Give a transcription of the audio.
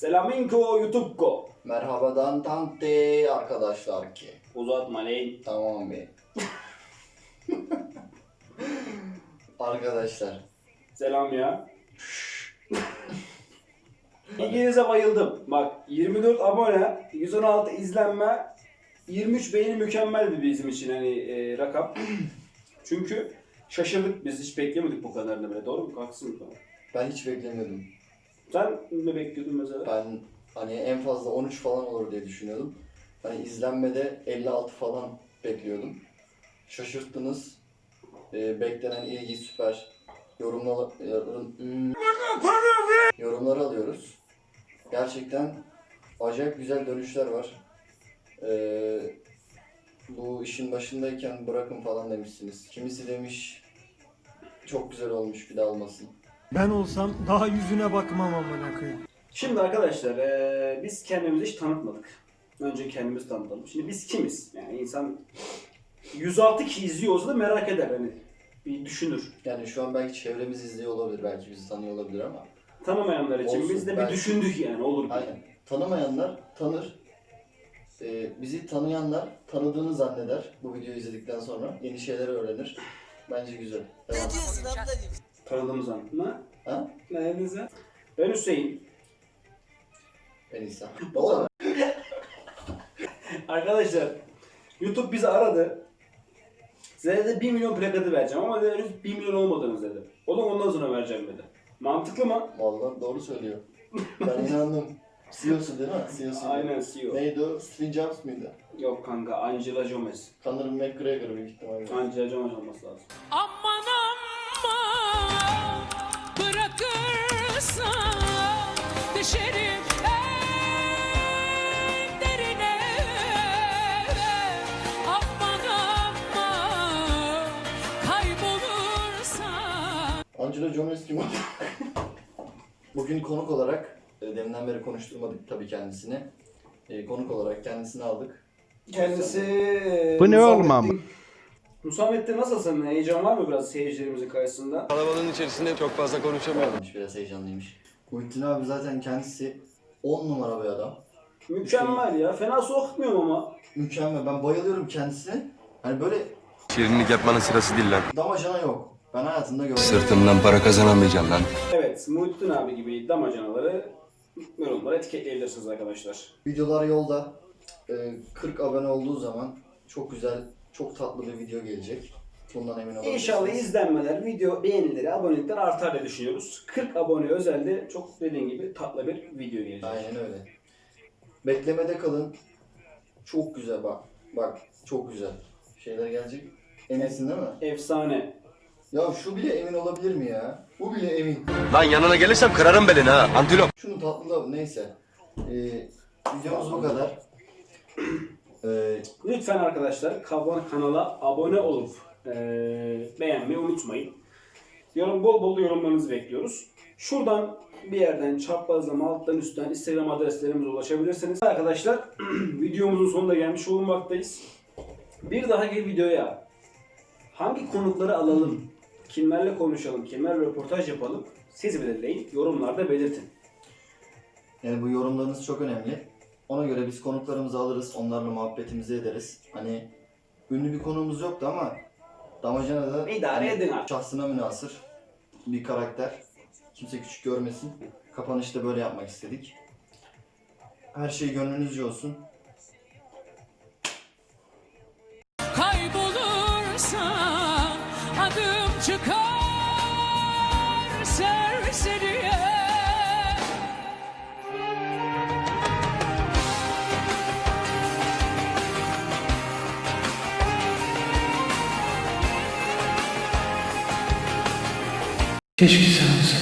Selaminko YouTube'ko. Merhabadan tante arkadaşlar ki. Uzatma lan. Tamam be. arkadaşlar. Selam ya. İlginize bayıldım. Bak 24 abone, 116 izlenme, 23 beğeni mükemmel bir bizim için hani e, rakam. Çünkü şaşırdık biz hiç beklemedik bu kadarını böyle. Doğru mu? Haklısın mı? Ben hiç beklemiyordum. Sen ne bekliyordun mesela? Ben hani en fazla 13 falan olur diye düşünüyordum. Hani izlenmede 56 falan bekliyordum. Şaşırttınız. Ee, beklenen ilgi süper. Yorumlar, yorum, yorumları alıyoruz. Gerçekten acayip güzel dönüşler var. Ee, bu işin başındayken bırakın falan demişsiniz. Kimisi demiş çok güzel olmuş bir daha olmasın. Ben olsam daha yüzüne bakmam amına koyayım. Şimdi arkadaşlar eee, biz kendimizi hiç tanıtmadık. Önce kendimizi tanıtalım. Şimdi biz kimiz? Yani insan 106 kişi izliyor olsa da merak eder hani. Bir düşünür. Yani şu an belki çevremiz izliyor olabilir, belki bizi tanıyor olabilir ama Tanımayanlar için Olsun, biz de bir belki. düşündük yani olur. Aynen. Tanımayanlar tanır. Ee, bizi tanıyanlar tanıdığını zanneder bu videoyu izledikten sonra. Yeni şeyler öğrenir. Bence güzel. Devam. Tanıdığımız an. Ne? Ha? Ne dedin sen? Ben Hüseyin. En iyisi. Oğlum. Arkadaşlar YouTube bizi aradı. Size de 1 milyon plakatı vereceğim ama dedi, henüz 1 milyon olmadınız dedi. O da ondan sonra vereceğim dedi. Mantıklı mı? Vallahi doğru söylüyor. Ben inandım. CEO'su değil mi? CEO'su. Aynen CEO. Neydi o? Steve Jobs mıydı? Yok kanka Angela Gomez. Conor McGregor büyük ihtimalle. Angela Gomez olması lazım. Aman bırakırsan düşerim en derine Aman aman kaybolursan Angela Jones kim? Bugün konuk olarak, e, deminden beri konuşturmadık tabii kendisini. E, konuk olarak kendisini aldık. Kendisi... Bu ne oğlum ama? Musamettin nasılsın? Heyecan var mı biraz seyircilerimizin karşısında? Kalabalığın içerisinde çok fazla konuşamıyorum. Biraz heyecanlıymış. Muhittin abi zaten kendisi 10 numara bir adam. Mükemmel ya. Fena sokmuyorum ama. Mükemmel. Ben bayılıyorum kendisine. Hani böyle Şirinlik yapmanın sırası değil lan. damacana yok. Ben hayatımda görmedim. Sırtımdan para kazanamayacağım lan. Evet, Muhittin abi gibi damacanaları yorumlara etiketleyebilirsiniz arkadaşlar. Videolar yolda. Ee, 40 abone olduğu zaman çok güzel, çok tatlı bir video gelecek. Bundan emin olabilirsiniz. İnşallah izlenmeler, video beğenileri, abonelikler artar diye düşünüyoruz. 40 abone özelde çok dediğin gibi tatlı bir video gelecek. Aynen öyle. Beklemede kalın. Çok güzel bak. Bak çok güzel. Şeyler gelecek. Eminsin değil mi? Efsane. Ya şu bile emin olabilir mi ya? Bu bile emin. Lan yanına gelirsem kırarım belini ha. Antilop. Şunun tatlılığı neyse. Ee, videomuz bu kadar. Ee, Lütfen arkadaşlar kanala abone olup eee, beğenmeyi unutmayın. Yorum bol bol yorumlarınızı bekliyoruz. Şuradan bir yerden çaprazlama alttan üstten Instagram adreslerimize ulaşabilirsiniz. Arkadaşlar videomuzun sonuna gelmiş bulunmaktayız. Bir dahaki videoya hangi konukları alalım, kimlerle konuşalım, kimlerle röportaj yapalım siz belirleyin. Yorumlarda belirtin. Yani bu yorumlarınız çok önemli. Ona göre biz konuklarımızı alırız, onlarla muhabbetimizi ederiz. Hani ünlü bir konuğumuz yoktu ama Damacana da İdare hani edin artık. şahsına münasır bir karakter. Kimse küçük görmesin. Kapanışta böyle yapmak istedik. Her şey gönlünüzce olsun. kaybolursan adım çıkar Keşke sen.